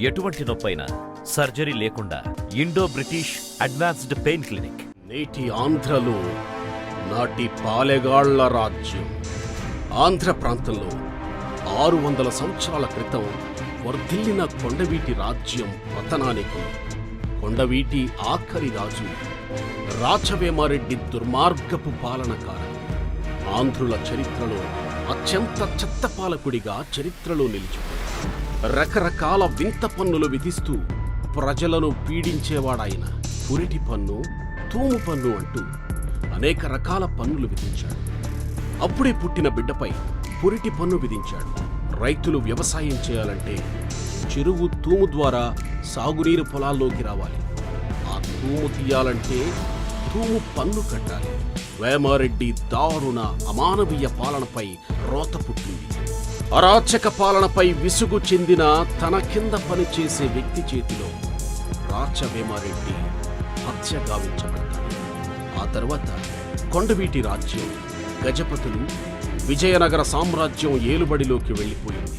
ఎటువంటి నొప్పైనా సర్జరీ లేకుండా Indo British advanced pain clinic. నేటి ఆంధ్రలో నాటి పాలెగాళ్ళ రాజ్యం. ఆంధ్ర ప్రాంతంలో ఆరు వందల సంవత్సరాల క్రితం వర్ధిల్లిన కొండవీటి రాజ్యం పతనానికి కొండవీటి ఆఖరి రాజు రాచవేమారెడ్డి దుర్మార్గపు పాలన కారణం ఆంధ్రుల చరిత్రలో అత్యంత చెత్త పాలకుడిగా చరిత్రలో నిలిచింది రకరకాల వింత పన్నులు విధిస్తూ ప్రజలను పీడించేవాడాయన. పురిటి పన్ను తూము పన్ను అంటూ అనేక రకాల పన్నులు విధించాడు. అప్పుడే పుట్టిన బిడ్డపై పురిటి పన్ను విధించాడు. రైతులు వ్యవసాయం చేయాలంటే చెరువు తూము ద్వారా సాగునీరు పొలాల్లోకి రావాలి. ఆ తూము తీయాలంటే తూము పన్ను కట్టాలి. వేమారెడ్డి దారుణ అమానవీయ పాలనపై రోత పుట్టింది. అరాచక పాలనపై విసుగు చెందిన తన కింద పనిచేసే వ్యక్తి చేతిలో రాచభీమారెడ్డి హత్య గావించబడ్డాడు. ఆ తర్వాత కొండవీటి రాజ్యం గజపతులు విజయనగర సామ్రాజ్యం ఏలుబడిలోకి వెళ్ళిపోయింది.